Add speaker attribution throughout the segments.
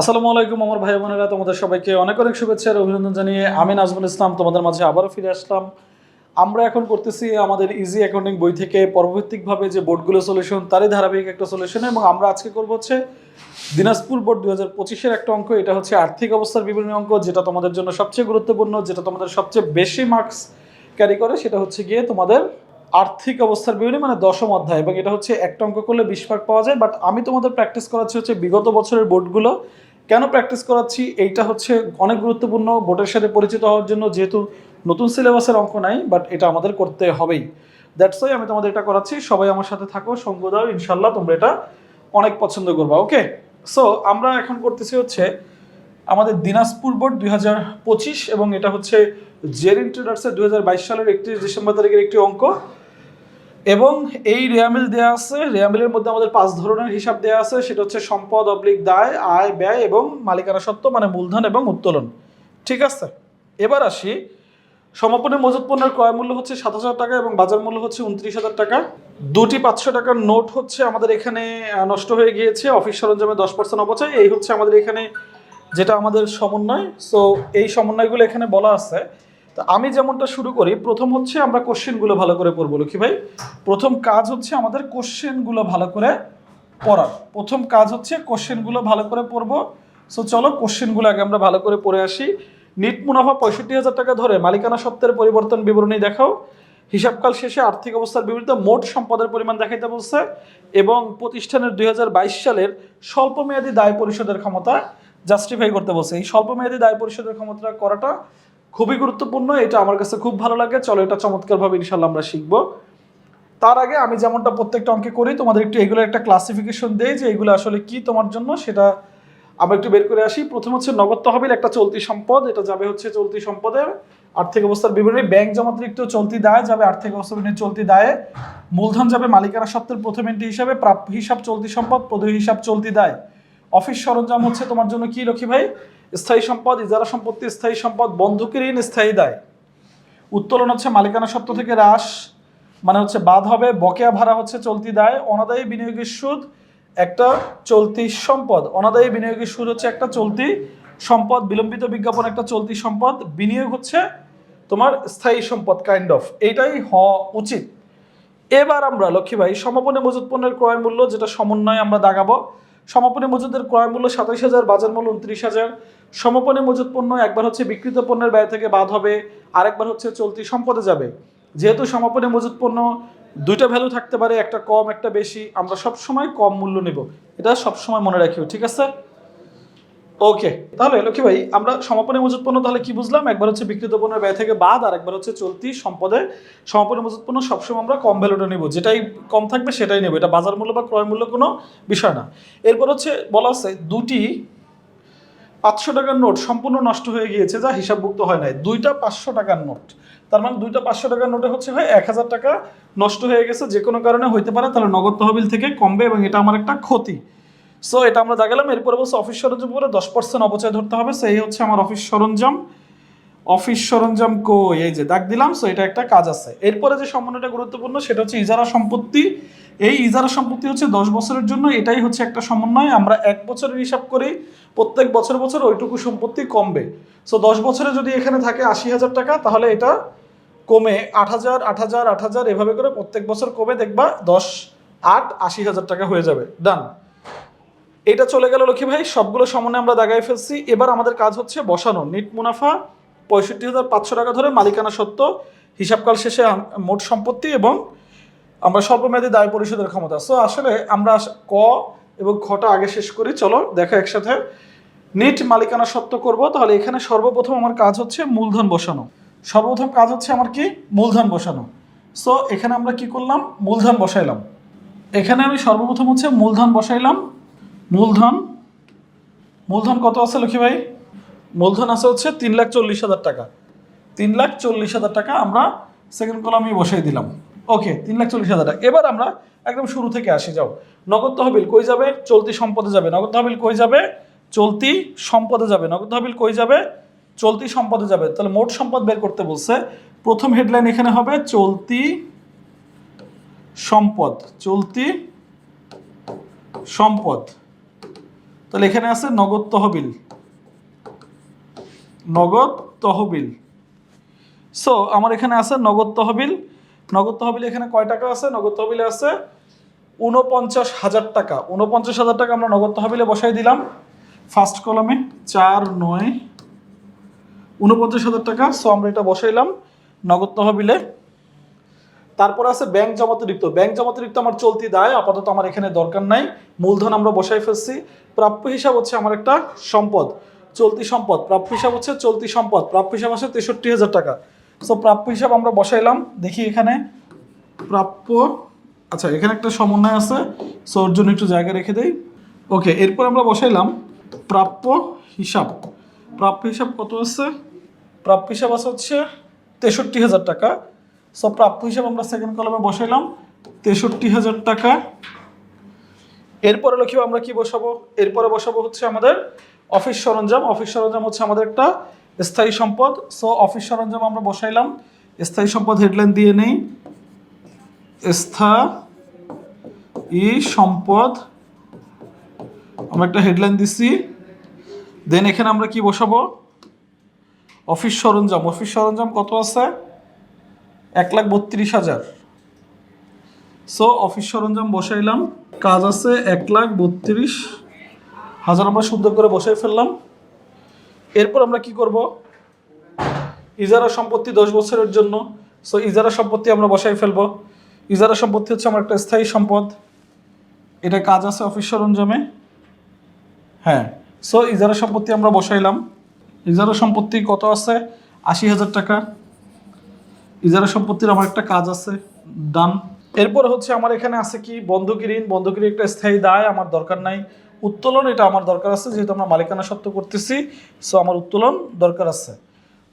Speaker 1: আসসালামু আলাইকুম আমার ভাই বোনেরা, তোমাদের সবাইকে অনেক অনেক শুভেচ্ছা আর অভিনন্দন জানিয়ে আমি নাজমুল ইসলাম, তোমাদের মাঝে আবারও ফিরে আসলাম। আমরা এখন করতেছি আমাদের ইজি অ্যাকাউন্টিং বই থেকে পরবর্তীভাবে যে বোর্ডগুলো সলিউশন তারই ধারাবাহিক একটা সলিউশন এবং আমরা আজকে করব হচ্ছে দিনাজপুর বোর্ড দু হাজার পঁচিশের একটা অঙ্ক। এটা হচ্ছে আর্থিক অবস্থার বিভিন্ন অঙ্ক, যেটা তোমাদের জন্য সবচেয়ে গুরুত্বপূর্ণ, যেটা তোমাদের সবচেয়ে বেশি মার্কস ক্যারি করে, সেটা হচ্ছে গিয়ে তোমাদের আর্থিক অবস্থার বিবরণী মানে দশম অধ্যায়, এবং এটা হচ্ছে একটা অঙ্ক করলে বিশ মার্ক পাওয়া যায় বাট আমি তোমাদের প্র্যাকটিস করাচ্ছি হচ্ছে বিগত বছরের বোর্ডগুলো। কেন প্র্যাকটিস করাচ্ছি? এইটা হচ্ছে অনেক গুরুত্বপূর্ণ, বোর্ডের সাথে পরিচিত হওয়ার জন্য যেহেতু নতুন সিলেবাসের অঙ্ক নাই বাট এটা আমাদের করতে হবেই। দ্যাটস ওয়াই আমি তোমাদের এটা করাচ্ছি। সবাই আমার সাথে থাকো, সঙ্গ দাও ইনশাল্লাহ তোমরা এটা অনেক পছন্দ করবা ওকে সো আমরা এখন করতেছি হচ্ছে আমাদের দিনাজপুর বোর্ড দুই হাজার পঁচিশ, এবং এটা হচ্ছে জের ইন্টারনার্সের দুই সালের একত্রিশ ডিসেম্বর তারিখের একটি অঙ্ক। এবং এই রেয়ামিল দেওয়া আছে, রেয়ামিলের মধ্যে আমাদের পাঁচ ধরনের হিসাব দেওয়া আছে, সেটা হচ্ছে সম্পদ, অবলিক, দায়, আয়, ব্যয় এবং মালিকানা সত্ত্ব মানে মূলধন এবং উত্তোলন। ঠিক আছে? এবার আসি। সমাপনী মজুত পণ্যের ক্রয় মূল্য হচ্ছে সাত হাজার টাকা এবং বাজার মূল্য হচ্ছে উনত্রিশ হাজার টাকা। দুটি পাঁচশো টাকার নোট হচ্ছে আমাদের এখানে নষ্ট হয়ে গিয়েছে, অফিস সরঞ্জামে দশ পার্সেন্ট অপচয়। এই হচ্ছে আমাদের এখানে যেটা আমাদের সমন্বয়। সো এই সমন্বয়গুলো এখানে বলা আছে। তো আমি যেমনটা শুরু করি, প্রথম হচ্ছে আমরা কোশ্চেনগুলো ভালো করে পড়ব কি ভাই। প্রথম কাজ হচ্ছে আমাদের কোশ্চেনগুলো ভালো করে পড়ার। প্রথম কাজ হচ্ছে কোশ্চেনগুলো ভালো করে পড়ব। সো চলো কোশ্চেনগুলো আগে আমরা ভালো করে পড়ে আসি। নিট মুনাফা পঁয়ষট্টি হাজার টাকা ধরে মালিকানা সত্ত্বের পরিবর্তন বিবরণী দেখাও। হিসাবকাল শেষে আর্থিক অবস্থার বিপরীতে মোট সম্পদের পরিমাণ দেখাইতে বলছে এবং প্রতিষ্ঠানের দুই হাজার বাইশ সালের স্বল্পমেয়াদী দায় পরিশোধের ক্ষমতা জাস্টিফাই করতে বলছে। এই স্বল্পমেয়াদী দায় পরিশোধের ক্ষমতা করাটা খুবই গুরুত্বপূর্ণ, এটা আমার কাছে খুব ভালো লাগে। চলো, এটা চমৎকারভাবে ইনশাল্লাহ আমরা শিখব। তার আগে আমি যেমনটা প্রত্যেকটা অঙ্কে করি, তোমাদের একটু এগুলো একটা ক্লাসিফিকেশন দেই যে এগুলো আসলে কি তোমার জন্য, সেটা আমরা একটু বের করে আসি। প্রথম হচ্ছে নগদ তহবিল, একটা চলতি সম্পদ, এটা যাবে হচ্ছে চলতি সম্পদের আর্থিক অবস্থার বিবরণী। ব্যাংক জমাতিরিক্ত চলতি দায় যাবে আর্থিক অবস্থা চলতি দায়ে। মূলধন যাবে মালিকানা সত্ত্বের প্রথম এন্ট্রি হিসাবে, প্রাপ্য হিসাব চলতি সম্পদ, প্রদেয় হিসাব চলতি দায়। অফিস সরঞ্জাম হচ্ছে তোমার জন্য কি, লক্ষ্মী ভাই? স্থায়ী সম্পদ, ইজারা সম্পত্তি, স্থায়ী সম্পদ, বন্ধকি ঋণ, স্থায়ী দায়। উত্তোলন হচ্ছে মালিকানা সত্ত্ব থেকে হ্রাস মানে হচ্ছে বাদ হবে, বকেয়া ভাড়া হচ্ছে চলতি দায়, অনাদায়ী বিনিয়োগের সুদ একটা চলতি সম্পদ, অনাদায়ী বিনিয়োগের সুদ হচ্ছে একটা চলতি সম্পদ, বিলম্বিত বিজ্ঞাপন একটা চলতি সম্পদ, বিনিয়োগ হচ্ছে তোমার স্থায়ী সম্পদ কাইন্ড অফ এইটাই হওয়া উচিত। এবার আমরা, লক্ষ্মী ভাই সমাপনী মজুত পণ্যের ক্রয় মূল্য, যেটা সমন্বয় আমরা দাগাবো সমাপনী মজুদের ক্রয় মূল্য সাতাইশ হাজার, বাজার মূল্য উনত্রিশ হাজার। সমাপনী মজুদ পণ্য একবার হচ্ছে বিকৃত পণ্যের ব্যয় থেকে বাদ হবে, আরেকবার হচ্ছে চলতি সম্পদে যাবে। যেহেতু সমাপনী মজুদ পণ্য দুইটা ভ্যালু থাকতে পারে, একটা কম, একটা বেশি, আমরা সব সময় কম মূল্য নেব। এটা সবসময় মনে রাখিও, ঠিক আছে? ওকে তাহলে লক্ষ্মী ভাই, আমরা সমাপনী মজুত পণ্য তাহলে কি বুঝলাম? একবার হচ্ছে বিকৃত পণ্যের ব্যয় থেকে বাদ, আর একবার হচ্ছে চলতি সম্পদে সমাপনী মজুত পণ্য সবসময় আমরা কম ভ্যালুটা নেব। যেটাই কম থাকবে সেটাই নেব। এটা বাজার মূল্য বা ক্রয় মূল্য কোনো বিষয় না। এরপর হচ্ছে বলা আছে, দুটি পাঁচশো টাকার নোট সম্পূর্ণ নষ্ট হয়ে গিয়েছে, যা হিসাবভুক্ত হয় নাই। দুইটা পাঁচশো টাকার নোট। তার মানে দুইটা পাঁচশো টাকার নোটে হচ্ছে হয় এক হাজার টাকা নষ্ট হয়ে গেছে, যে কোনো কারণে হইতে পারে। তাহলে নগদ তহবিল থেকে কমবে এবং এটা আমার একটা ক্ষতি। সো এটা আমরা দেখালাম এরপরে বলছে অফিস সরঞ্জাম করে দশ পার্সেন্ট অপচয় ধরতে হবে। সেই হচ্ছে আমার অফিস সরঞ্জাম। অফিস সরঞ্জাম কই? এই যে দাগ দিলাম। সো এটা একটা কাজ আছে। এরপরে যে সম্মানটা গুরুত্বপূর্ণ, সেটা হচ্ছে ইজারা সম্পত্তি। এই ইজারা সম্পত্তি হচ্ছে দশ বছরের জন্য। এটাই হচ্ছে একটা সমন্বয়। আমরা এক বছরের হিসাব করি, প্রত্যেক বছর বছর ওইটুকু সম্পত্তি কমবে। সো দশ বছরে যদি এখানে থাকে আশি হাজার টাকা, তাহলে এটা কমে আট হাজার আট হাজার আট হাজার, এভাবে করে প্রত্যেক বছর কমে দেখবা দশ, আট, আশি হাজার টাকা হয়ে যাবে। ডান এটা চলে গেল লক্ষ্মী ভাই, সবগুলো সমানে আমরা দাগাই ফেলছি। এবার আমাদের কাজ হচ্ছে বসানো। নিট মুনাফা, পঁয়ষট্টি হাজার পাঁচশো টাকা ধরে মালিকানা সত্ত্ব, হিসাবকাল শেষে মোট সম্পত্তি এবং আমরা স্বল্পমেয়াদী দায় পরিশোধের ক্ষমতা। সো আসলে আমরা ক এবং খটা আগে শেষ করি। চলো, দেখো একসাথে। নিট মালিকানা সত্ত্ব করব। তাহলে এখানে সর্বপ্রথম আমার কাজ হচ্ছে মূলধন বসানো। সর্বপ্রথম কাজ হচ্ছে আমার কি? মূলধন বসানো। সো এখানে আমরা কি করলাম? মূলধন বসাইলাম। এখানে আমি সর্বপ্রথম হচ্ছে মূলধন বসাইলাম। মূলধন মূলধন কত আছে লক্ষ্মী ভাই? মূলধন আছে হচ্ছে তিন লাখ চল্লিশ হাজার টাকা। তিন লাখ চল্লিশ হাজার টাকা আমরা সেকেন্ড কলামে বসাই দিলাম। ওকে তিন লাখ চল্লিশ হাজার টাকা। এবার আমরা একদম শুরু থেকে আসি, যাও। নগদ তহবিল কই যাবে? চলতি সম্পদে যাবে। নগদ তহবিল কই যাবে? চলতি সম্পদে যাবে। নগদ তহবিল কই যাবে? চলতি সম্পদে যাবে। তাহলে মোট সম্পদ বের করতে বলছে, প্রথম হেডলাইন এখানে হবে চলতি সম্পদ। চলতি সম্পদ। তাহলে এখানে আছে নগদ তহবিল। নগদ তহবিল। সো আমার এখানে আছে নগদ তহবিল। নগদ তহবিল এখানে কয় টাকা আছে? নগদ তহবিলে আছে উনপঞ্চাশ হাজার টাকা। উনপঞ্চাশ হাজার টাকা আমরা নগদ তহবিলে বসাই দিলাম। ফার্স্ট কলমে চার, নয় উনপঞ্চাশ হাজার টাকা। সো আমরা এটা বসাইলাম। নগদ তহবিলে তারপর আছে ব্যাংক জমাতিরিক্ত ব্যাংক জমাতিরিক্ত আমার চলতি দায়, আপাতত আমার এখানে দরকার নাই। মূলধন আমরা বসাই ফেলছি। প্রাপ্য হিসাব হচ্ছে আমার একটা সম্পদ। চলতি সম্পদ। প্রাপ্য হিসাব হচ্ছে চলতি সম্পদ। প্রাপ্য হিসাব আছে তেষট্টি হাজার টাকা। সো প্রাপ্য হিসাব আমরা বসাইলাম। দেখি এখানে প্রাপ্য আচ্ছা এখানে একটা সমন্বয় আছে। সো ওর জন্য একটু জায়গা রেখে দেই। ওকে এরপর আমরা বসাইলাম প্রাপ্য হিসাব। প্রাপ্য হিসাব কত আছে? প্রাপ্য হিসাব আছে হচ্ছে তেষট্টি হাজার টাকা। সো প্রাপ্য হিসাব আমরা সেকেন্ড কলমে বসাইলাম। তেষট্টি হাজার টাকা। এরপরে লিখিব আমরা কি বসাবো? এরপরে বসাবো হচ্ছে আমাদের অফিস সরঞ্জাম। অফিস সরঞ্জাম হচ্ছে আমাদের একটা স্থায়ী সম্পদ। সো অফিস সরঞ্জাম আমরা বসাইলাম। স্থায়ী সম্পদ হেডলাইন দিয়ে নেই। স্থায়ী সম্পদ আমরা একটা হেডলাইন দিছি। দেন এখানে আমরা কি বসাবো? অফিস সরঞ্জাম। অফিস সরঞ্জাম কত আছে? এক লাখ বত্রিশ হাজার। সো অফিস সরঞ্জাম বসাইলাম কাজ আছে এক লাখ বত্রিশ হাজার আমরা সুন্দর করে বসাই ফেললাম। এরপর আমরা কি করব? ইজারা সম্পত্তি দশ বছরের জন্য। সো ইজারা সম্পত্তি আমরা বসাই ফেলব। ইজারা সম্পত্তি হচ্ছে আমার একটা স্থায়ী সম্পদ। এটা কাজ আছে অফিস সরঞ্জামে। হ্যাঁ। সো ইজারা সম্পত্তি আমরা বসাইলাম। ইজারা সম্পত্তি কত আছে? আশি হাজার টাকা। ইজারা সম্পত্তির আমার একটা কাজ আছে, ডান। এরপর হচ্ছে আমার এখানে আছে কি, বন্ধকি ঋণ। বন্ধকি একটা স্থায়ী দায়, আমার দরকার নাই। উত্তোলন, এটা আমার দরকার আছে, যেহেতু আমরা মালিকানা সত্ত্ব করতেছি সো আমার উত্তোলন দরকার আছে।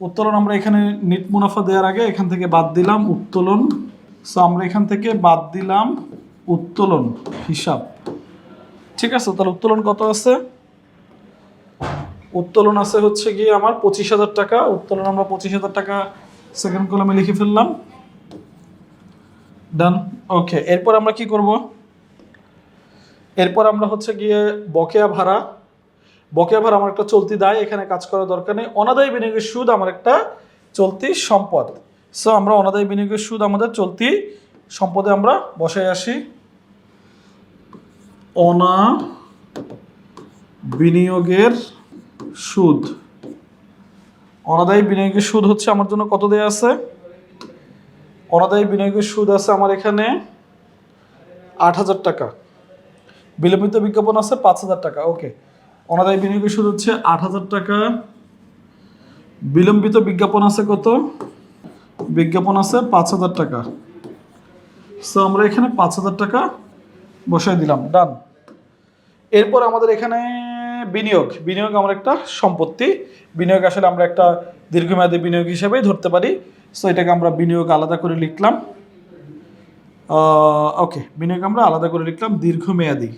Speaker 1: উত্তোলন আমরা এখানে নিট মুনাফা দেওয়ার আগে এখান থেকে বাদ দিলাম উত্তোলন। সো আমরা এখান থেকে বাদ দিলাম উত্তোলন, হিসাব। ঠিক আছে, তাহলে উত্তোলন কত আছে? উত্তোলন আছে হচ্ছে গিয়ে আমার পঁচিশ হাজার টাকা। উত্তোলন আমরা পঁচিশ হাজার টাকা সেকেন্ড কলামে লিখে ফেললাম। ডান ওকে এরপর আমরা কি করব? এরপর আমরা হচ্ছে গিয়ে বকেয়া ভাড়া। বকেয়া ভাড়া আমার একটা চলতি দায়, এখানে কাজ করার দরকার নেই। অনাদায়ী বিনিয়োগের সুদ আমার একটা চলতি সম্পদ। সো আমরা অনাদায়ী বিনিয়োগের সুদ আমাদের চলতি সম্পদে আমরা বসাই আসি। অনা বিনিয়োগের সুদ। অনাদায়ী বিনিয়োগের সুদ হচ্ছে আমার জন্য কত দেয়া আছে? অনাদায়ী বিনিয়োগের সুদ আছে আমার এখানে আট হাজার টাকা। বিলম্বিত বিজ্ঞাপন আছে পাঁচ হাজার টাকা। ওকে। অনাদায়ী বিনিয়োগের সুদ হচ্ছে আট হাজার টাকা। বিলম্বিত বিজ্ঞাপন আছে কত? বিজ্ঞাপন আছে পাঁচ হাজার টাকা। সো আমরা এখানে পাঁচ হাজার টাকা বসাই দিলাম। ডান এরপর আমাদের এখানে বিনিয়োগ। বিনিয়োগ আমার একটা সম্পত্তি। বিনিয়োগ আসলে আমরা একটা দীর্ঘমেয়াদী বিনিয়োগ হিসেবেই ধরতে পারি। সো এটাকে আমরা বিনিয়োগ আলাদা করে লিখলাম। ওকে বিনিয়োগ আমরা আলাদা করে লিখলাম দীর্ঘমেয়াদী।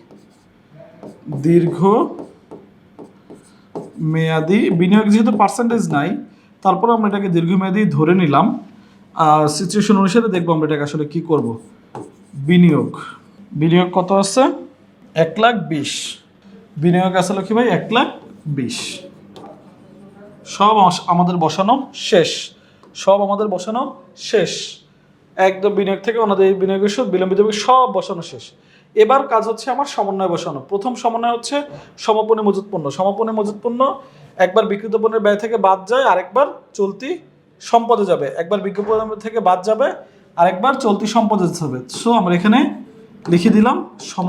Speaker 1: দীর্ঘ মেয়াদি বিনিয়োগ যেহেতু পার্সেন্টেজ নাই, তারপর আমরা এটাকে দীর্ঘমেয়াদী ধরে নিলাম। আর সিচুয়েশন অনুসারে দেখব আমরা এটাকে আসলে কি করব। বিনিয়োগ। বিনিয়োগ কত আছে? এক লাখ বিশ। বিনিয়োগ আছে কি ভাই, এক লাখ বিশ। সব আমাদের বসানো শেষ। সব আমাদের বসানো শেষ। একদম বিনিয়োগ থেকে ওনাদের এই বিনিয়োগের সুদ, বিলম্বিত সব বসানো শেষ। এবার কাজ হচ্ছে আমার সমন্বয় বসানো। প্রথম সমন্বয় হচ্ছে সমাপনী মজুত পণ্য। সমাপনী মজুত পণ্য একবার বিক্রিত পণ্যের ব্যয় থেকে বাদ যায়, আরেকবার চলতি সম্পদে যাবে। একবার বিজ্ঞাপন থেকে বাদ যাবে, আরেকবার চলতি সম্পদে যাবে। সো আমরা এখানে লিখে দিলাম সম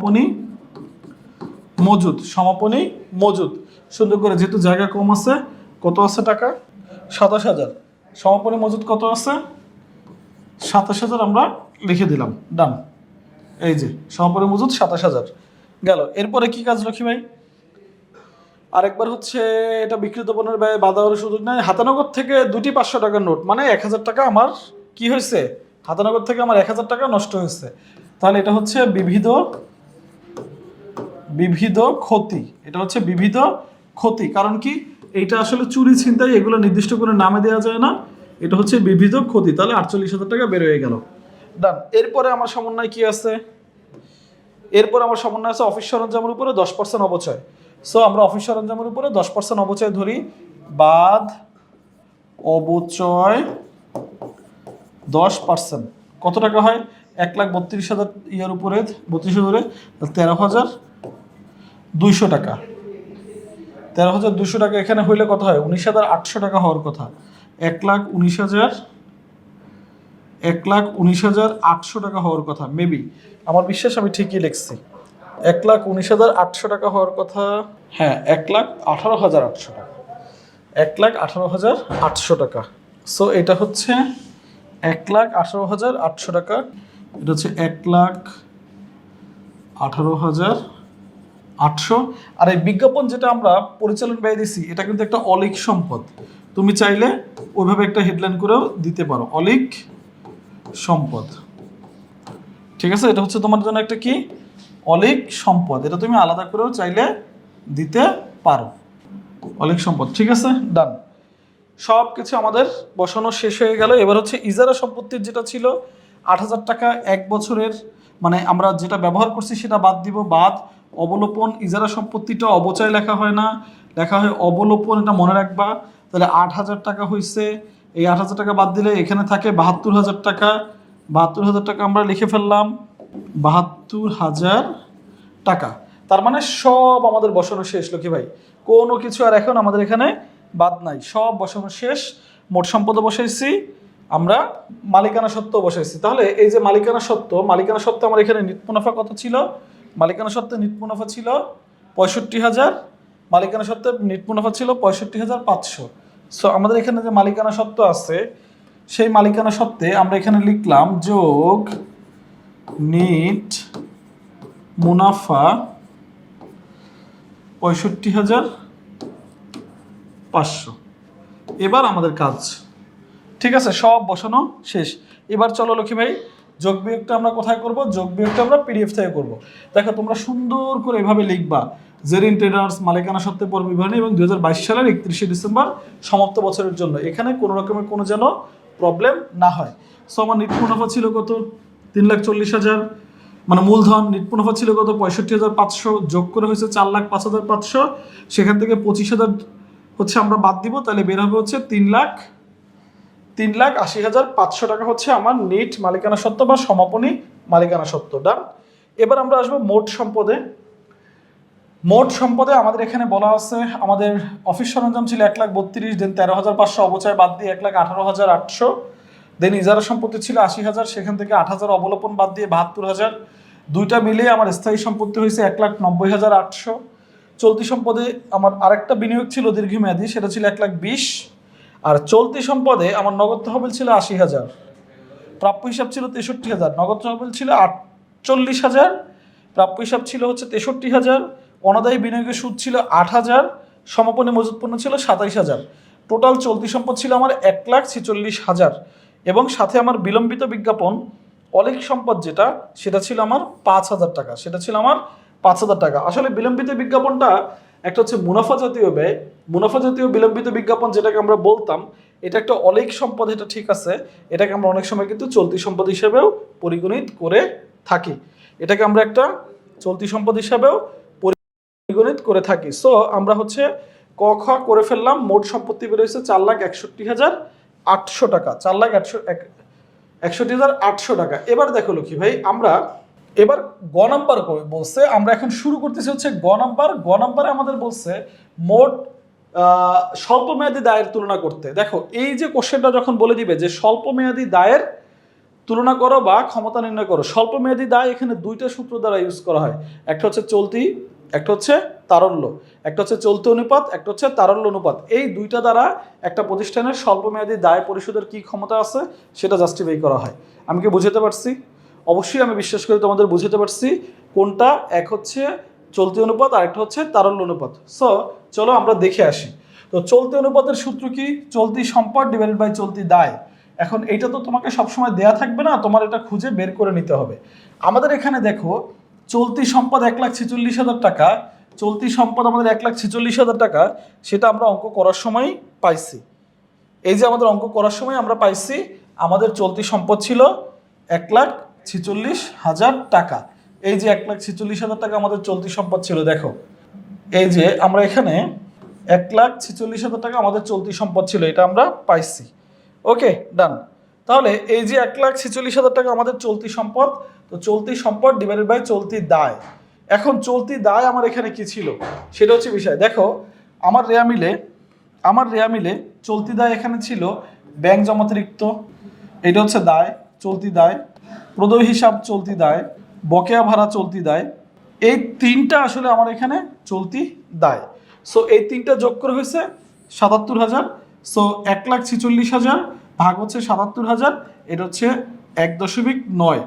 Speaker 1: সমাপনী মজুদ সমাপনী মজুদ। সুন্দর করে, যেহেতু জায়গা কম আছে, কত আছে টাকা? সাতাশ হাজার। সমাপনী মজুদ কত আছে? সাতাশ হাজার আমরা লিখে দিলাম। ডান। এই যে, সমাপনী মজুদ সাতাশ হাজার। গেল। এরপরে কি কাজ রাখি ভাই? আরেকবার হচ্ছে, এটা বিকৃত পণ্যের ব্যয় বাধা হওয়ার সুযোগ নেই। হাতানগর থেকে দুটি পাঁচশো টাকার নোট মানে এক হাজার টাকা আমার কি হয়েছে? হাতানগর থেকে আমার এক হাজার টাকা নষ্ট হয়েছে। তাহলে এটা হচ্ছে বিবিধ বিবিধ ক্ষতি, এটা হচ্ছে বিবিধ ক্ষতি। কারণ কি, এইটা আসলে চুরি, ছিনতাই, এগুলো নির্দিষ্ট করে নামে দেওয়া যায় না। এটা হচ্ছে বিবিধ ক্ষতি। তাহলে আটচল্লিশ হাজার টাকা বের হয়ে গেল। ডান। এরপরে আমার সমন্বয় কি আছে? এরপর আমার সমন্বয় আছে অফিস সরঞ্জামের উপরে দশ পার্সেন্ট অবচয়। সো আমরা অফিস সরঞ্জামের উপরে দশ পার্সেন্ট অবচয় ধরি। বাদ, অবচয় দশ পার্সেন্ট কত টাকা হয়? এক লাখ বত্রিশ হাজার ইয়ার উপরে, বত্রিশ হাজারে, তেরো হাজার। দুইশো টাকা। তেরো হাজার দুশো টাকা এখানে হইলে কত হয়? উনিশ হাজার আটশো টাকা হওয়ার কথা। এক লাখ উনিশ হাজার, এক লাখ উনিশ হাজার আটশো টাকা হওয়ার কথা। মেবি আমার বিশ্বাস আমি ঠিকই লিখছি। এক লাখ উনিশ হাজার আটশো টাকা হওয়ার কথা হ্যাঁ এক লাখ আঠারো হাজার আটশো টাকা। এক লাখ আঠারো হাজার আটশো টাকা। সো এটা হচ্ছে এক লাখ আঠারো হাজার আটশো টাকা। এটা হচ্ছে এক লাখ আঠারো হাজার আটশো। আর এই বিজ্ঞাপন যেটা আমরা পরিচালন ব্যয় দিছি, এটা কিন্তু একটা অলিক সম্পদ। তুমি চাইলে ওইভাবে একটা হেডলাইন করেও দিতে পারো, অলিক সম্পদ। ঠিক আছে? এটা হচ্ছে তোমার জন্য একটা কি? অলিক সম্পদ। এটা তুমি আলাদা করেও চাইলে দিতে পারো। অলিক সম্পদ। ঠিক আছে? ডান সব কিছু আমাদের বসানো শেষ হয়ে গেল। এবার হচ্ছে ইজারা সম্পত্তির যেটা ছিল, আট হাজার টাকা এক বছরের মানে আমরা যেটা ব্যবহার করছি সেটা বাদ দিব। বাদ অবলোপন, ইজারা সম্পত্তিটা অবচয় লেখা হয় না। লেখা হয় অবলোপন, এটা মনে রাখবা। তাহলে আট হাজার টাকা হয়েছে এই আট হাজার টাকা বাদ দিলে এখানে থাকে বাহাত্তর হাজার টাকা। বাহাত্তর হাজার টাকা আমরা লিখে ফেললাম। বাহাত্তর হাজার টাকা। তার মানে সব আমাদের বসানো শেষ, লক্ষ্মী ভাই। কোনো কিছু আর এখন আমাদের এখানে বাদ নাই। সব বসানো শেষ। মোট সম্পদ বসাইছি। আমরা মালিকানা সত্ত্ব বসাইছি। তাহলে এই যে মালিকানা সত্ত্ব মালিকানা সত্ত্ব আমার এখানে মুনাফা কত ছিল? মালিকানা সত্ত্বে নিট মুনাফা ছিল পঁয়ষট্টি হাজার, মালিকানা সত্ত্বে নিট মুনাফা ছিল পঁয়ষট্টি হাজার পাঁচশো। সো আমাদের এখানে যে মালিকানা সত্ত্ব আছে, সেই মালিকানা সত্ত্বে আমরা এখানে লিখলাম যোগ নিট মুনাফা পঁয়ষট্টি হাজার পাঁচশো। এবার আমাদের কাজ। ঠিক আছে, সব বসানো শেষ। এবার চলো লক্ষ্মী ভাই যোগ বিয়োগটা আমরা কোথায় করব? যোগ বিয়োগটা আমরা পিডিএফ থেকে করব। দেখো, তোমরা সুন্দর করে এভাবে লিখবা, জেরিন ট্রেডার্স, মালিকানা সত্ত্বে পর বিবরণী এবং দু হাজার বাইশ সালের একত্রিশে ডিসেম্বর সমাপ্ত বছরের জন্য। এখানে কোনো রকমের কোনো যেন প্রবলেম না হয়। সো আমার নিট মুনাফা ছিল কত? তিন লাখ চল্লিশ হাজার। মানে মূলধন নিট মুনাফা ছিল কত? পঁয়ষট্টি হাজার পাঁচশো। যোগ করে হয়েছে চার লাখ পাঁচ হাজার পাঁচশো। সেখান থেকে পঁচিশ হাজার হচ্ছে আমরা বাদ দিব, তাহলে বের হবে হচ্ছে তিন লাখ তিন লাখ আশি হাজার পাঁচশো টাকা হচ্ছে আমার নেট মালিকানা সত্ত্ব বা সমাপনী মালিকানা সত্ত্ব ডান। এবার আমরা আসব মোট সম্পদে। মোট সম্পদে আমাদের এখানে বলা আছে, আমাদের অফিস সরঞ্জাম ছিল এক লাখ বত্রিশ দেন তেরো হাজার পাঁচশো অবচয় বাদ দিয়ে এক লাখ আঠারো হাজার আটশো। দেন ইজারা সম্পত্তি ছিল আশি হাজার, সেখান থেকে আট হাজার অবলোপন বাদ দিয়ে বাহাত্তর হাজার। দুইটা মিলিয়ে আমার স্থায়ী সম্পত্তি হয়েছে এক লাখ নব্বই হাজার আটশো। চলতি সম্পদে আমার আরেকটা বিনিয়োগ ছিল দীর্ঘমেয়াদী, সেটা ছিল এক লাখ বিশ। আর চলতি সম্পদে আমার নগদ তহবিল ছিল আশি হাজার। প্রাপ্য হিসাব ছিল তেষট্টি হাজার। নগদ তহবিল ছিল আটচল্লিশ হাজার। প্রাপ্য হিসাব ছিল হচ্ছে তেষট্টি হাজার। অনাদায়ী বিনিয়োগের সুদ ছিল আট হাজার। সমাপনী মজুত পণ্য ছিল সাতাইশ হাজার। টোটাল চলতি সম্পদ ছিল আমার এক লাখ ছেচল্লিশ হাজার। এবং সাথে আমার বিলম্বিত বিজ্ঞাপন অলিক সম্পদ যেটা, সেটা ছিল আমার পাঁচ হাজার টাকা। সেটা ছিল আমার পাঁচ হাজার টাকা। আসলে বিলম্বিত বিজ্ঞাপনটা একটা হচ্ছে মুনাফা জাতীয় ব্যয়। মুনাফা জাতীয় বিলম্বিত বিজ্ঞাপন যেটাকে আমরা বলতাম, এটা একটা অলিক সম্পদ, এটা ঠিক আছে। এটাকে আমরা অনেক সময় কিন্তু চলতি সম্পদ হিসেবেও পরিগণিত করে থাকি। এটাকে আমরা একটা চলতি সম্পদ হিসাবেও পরিগণিত করে থাকি। সো আমরা হচ্ছে ক, খ করে ফেললাম, মোট সম্পত্তি বেরোয়েছে চার লাখ একষট্টি হাজার আটশো টাকা। চার লাখ একশো, এক, একষট্টি হাজার আটশো টাকা। এবার দেখো লক্ষ্মী ভাই, আমরা এবার গ নাম্বার বলছে। আমরা এখন শুরু করতেছি হচ্ছে গ নাম্বার। গ নাম্বারে আমাদের বলছে, মোট আহ, স্বল্প মেয়াদী দায়ের তুলনা করতে। দেখো এই যে কোশ্চেনটা যখন বলে দিবে যে স্বল্প মেয়াদী দায়ের তুলনা করো বা ক্ষমতা নির্ণয় করো স্বল্প মেয়াদী দায় এখানে দুইটা সূত্র দ্বারা ইউজ করা হয়। একটা হচ্ছে চলতি একটা হচ্ছে তারল্য। একটা হচ্ছে চলতি অনুপাত একটা হচ্ছে তারল্য অনুপাত। এই দুইটা দ্বারা একটা প্রতিষ্ঠানের স্বল্প মেয়াদী দায় পরিশোধের কি ক্ষমতা আছে সেটা জাস্টিফাই করা হয়। আমি কি বুঝাতে পারছি? অবশ্যই আমি বিশ্বাস করি তোমাদের বুঝাতে পারছি কোনটা এক হচ্ছে চলতি অনুপাত আর একটা হচ্ছে তারল্য অনুপাত। সো চলো আমরা দেখে আসি। তো চলতি অনুপাতের সূত্র কি? চলতি সম্পদ ডিভাইডেড বাই চলতি দায়। এখন এইটা তো তোমাকে সবসময় দেয়া থাকবে না, তোমার এটা খুঁজে বের করে নিতে হবে। আমাদের এখানে দেখো, চলতি সম্পদ এক লাখ ছেচল্লিশ হাজার টাকা, চলতি সম্পদ আমাদের এক লাখ ছেচল্লিশ হাজার টাকা, সেটা আমরা অঙ্ক করার সময় পাইছি। এই যে আমাদের অঙ্ক করার সময় আমরা পাইছি, আমাদের চলতি সম্পদ ছিল এক লাখ ছেচল্লিশ হাজার টাকা। এই যে এক লাখ ছিচল্লিশ হাজার টাকা আমাদের চলতি সম্পদ ছিল, দেখো। এই যে আমরা এখানে এক লাখ ছিচল্লিশ হাজার টাকা আমাদের চলতি সম্পদ ছিল, এটা আমরা পাইছি। ওকে, ডান। তাহলে এই যে এক লাখ ছেচল্লিশ হাজার টাকা আমাদের চলতি সম্পদ, তো চলতি সম্পদ ডিভাইডেড বাই চলতি দায়। এখন চলতি দায় আমার এখানে কি ছিল? সেটা হচ্ছে বিষয়। দেখো, আমার রেয়া মিলে, আমার রেয়া মিলে চলতি দায় এখানে ছিল ব্যাংক জমাতিরিক্ত এটা হচ্ছে দায়, চলতি দায়। প্রদয় হিসাব চলতি দায়। বকেয়া ভাড়া চলতি দায়। এই তিনটা আসলে আমার এখানে চলতি দায়। সো এই তিনটা যোগ করে হয়েছে সাতাত্তর হাজার। সো এক লাখ ছিচল্লিশ হাজার ভাগ হচ্ছে সাতাত্তর হাজার। এটা হচ্ছে এক দশমিক নয়।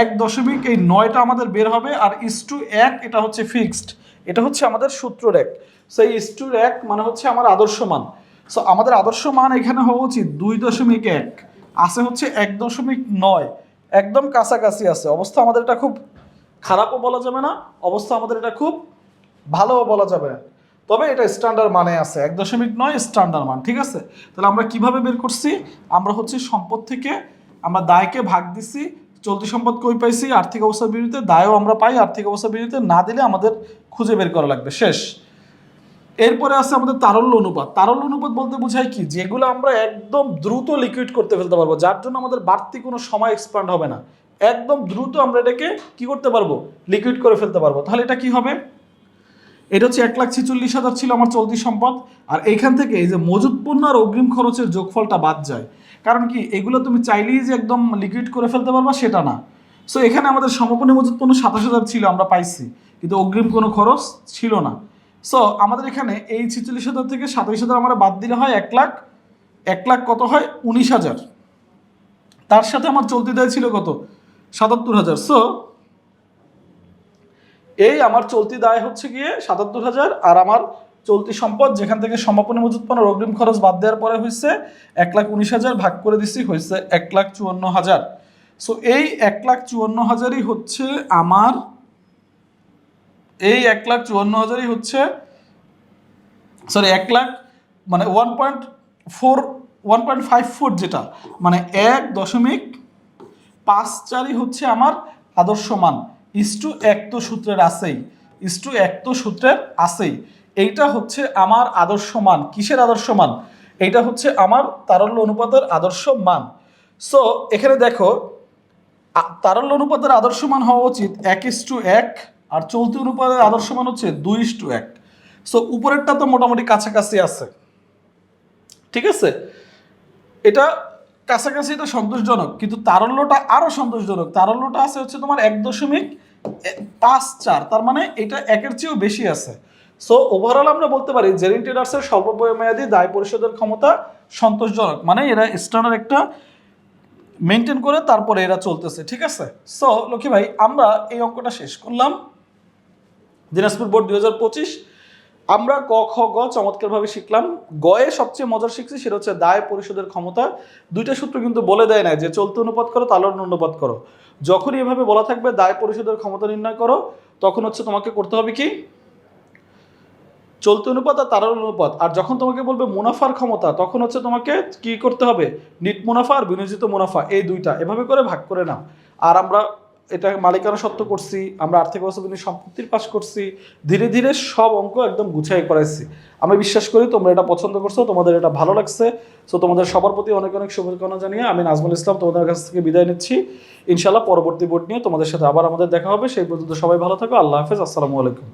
Speaker 1: এক দশমিক এই নয়টা আমাদের বের হবে আর ইস টু এক এটা হচ্ছে ফিক্সড এটা হচ্ছে আমাদের সূত্র র্যাক সো এই ইস টু এক মানে হচ্ছে আমার আদর্শ মান। সো আমাদের আদর্শ মান এখানে হওয়া উচিত দুই দশমিক এক। আছে হচ্ছে এক দশমিক নয়। একদম কাছাকাছি আছে। অবস্থা আমাদের এটা খুব খারাপও বলা যাবে না, অবস্থা আমাদের এটা খুব ভালোও বলা যাবে না। তবে এটা স্ট্যান্ডার্ড মানে আছে, এক দশমিক নয় স্ট্যান্ডার্ড মান, ঠিক আছে? তাহলে আমরা কীভাবে বের করছি? আমরা হচ্ছে সম্পদ থেকে আমরা দায়কে ভাগ দিছি, চলতি সম্পদ কই পাইছি? আর্থিক অবস্থার বিরুদ্ধে দায়ও আমরা পাই, আর্থিক অবস্থার বিরুদ্ধে না দিলে আমাদের খুঁজে বের করা লাগবে। শেষ। এরপরে আছে আমাদের তারল্য অনুপাত। তারল্য অনুপাত বলতে বোঝায় কি? যেগুলো আমরা একদম দ্রুত লিকুইড করতে ফেলতে পারব, যার জন্য আমাদের বাড়তি কোনো সময় এক্সপান্ড হবে না। একদম দ্রুত আমরা এটাকে কি করতে পারব? লিকুইড করে ফেলতে পারব। তাহলে এটা কি হবে? এটা হচ্ছে এক লাখ ছিচল্লিশ হাজার ছিল আমার চলতি সম্পদ, আর এইখান থেকে এই যে মজুত পণ্য আর অগ্রিম খরচের যোগফলটা বাদ যায়। কারণ কি? এগুলো তুমি চাইলেই যে একদম লিকুইড করে ফেলতে পারবা সেটা না। সো এখানে আমাদের সমাপনী মজুত পণ্য সাতাশ হাজার ছিল, আমরা পাইছি। কিন্তু অগ্রিম কোনো খরচ ছিল না। সো আমাদের এখানে এই ছিচল্লিশ হাজার থেকে সাতাশ হাজার আমরা বাদ দিলে হয় এক লাখ। এক লাখ কত হয়? উনিশ হাজার। তার সাথে আমার চলতি দায় ছিল কত? সাতাত্তর হাজার। সো এই আমার চলতি দায় হচ্ছে গিয়ে সাতাত্তর হাজার আর আমার চলতি সম্পদ যেখান থেকে সমাপনী মজুত পণ্য অগ্রিম খরচ বাদ দেওয়ার পরে হয়েছে এক লাখ উনিশ হাজার ভাগ করে দিছি, হয়েছে এক লাখ চুয়ান্ন হাজার। সো এই এক লাখ চুয়ান্ন হাজারই হচ্ছে আমার এই এক লাখ চুয়ান্ন হাজারই হচ্ছে সরি এক লাখ মানে one point four one point five four যেটা মানে এক দশমিক পাঁচ চারই হচ্ছে আমার আদর্শ মান। ইস্টু এক তো সূত্রের আসেই ইস্টু এক তো সূত্রের আসেই এইটা হচ্ছে আমার আদর্শ মান। কিসের আদর্শ মান? এইটা হচ্ছে আমার তারল্য অনুপাতের আদর্শ মান। সো এখানে দেখো তারল্য অনুপাতের আদর্শ মান হওয়া উচিত। এক ইস্টু এক আর চলতি অনুপাতের আদর্শ মান হচ্ছে দুই টু এক। সো উপরেরটা তো মোটামুটি কাছাকাছি আছে। ঠিক আছে? এটা কাছাকাছি এটা সন্তোষজনক, কিন্তু তারল্যটা আরও সন্তোষজনক। তারল্যটা আছে হচ্ছে তোমার এক দশমিক পাঁচ চার, তার মানে এটা একের চেয়েও বেশি আছে। সো ওভারঅল আমরা বলতে পারি জেরিন ট্রেডার্সের স্বল্প দায় পরিশোধের ক্ষমতা সন্তোষজনক মানে এরা স্ট্যান্ডার্ড একটা মেনটেন করে তারপরে এরা চলতেছে। ঠিক আছে? সো লক্ষ্মী ভাই, আমরা এই অঙ্কটা শেষ করলাম। দিনাজপুর বোর্ড দুই হাজার পঁচিশ। আমরা ক, খ, গ চমৎকারভাবে শিখলাম। গয়ে সবচেয়ে মজার শিখছি সেটা হচ্ছে দায় পরিশোধের ক্ষমতা। দুইটা সূত্র কিন্তু বলে দেয় না যে চলতি অনুপাত করো তালন অনুপাত করো। যখনই এভাবে বলা থাকবে দায় পরিশোধের ক্ষমতা নির্ণয় করো, তখন হচ্ছে তোমাকে করতে হবে কি? চলতি অনুপাত আর তারার অনুপাত। আর যখন তোমাকে বলবে মুনাফার ক্ষমতা, তখন হচ্ছে তোমাকে কি করতে হবে? নিট মুনাফা আর বিনিয়োজিত মুনাফা, এই দুইটা। এভাবে করে ভাগ করে নাও। আর আমরা এটা মালিকানা সত্ত্ব করছি, আমরা আর্থিক অবস্থা সম্পত্তির পাশ করছি, ধীরে ধীরে সব অঙ্ক একদম গুছাই করাইছি। আমি বিশ্বাস করি তোমরা এটা পছন্দ করছ, তোমাদের এটা ভালো লাগছে সো তোমাদের সবার প্রতি অনেক অনেক শুভকামনা জানিয়ে আমি নাজমুল ইসলাম তোমাদের কাছ থেকে বিদায় নিচ্ছি। ইনশাল্লাহ পরবর্তী বোর্ড নিয়ে তোমাদের সাথে আবার আমাদের দেখা হবে, সেই পর্যন্ত সবাই ভালো থাকো, আল্লাহ হাফেজ, আসসালামু আলাইকুম।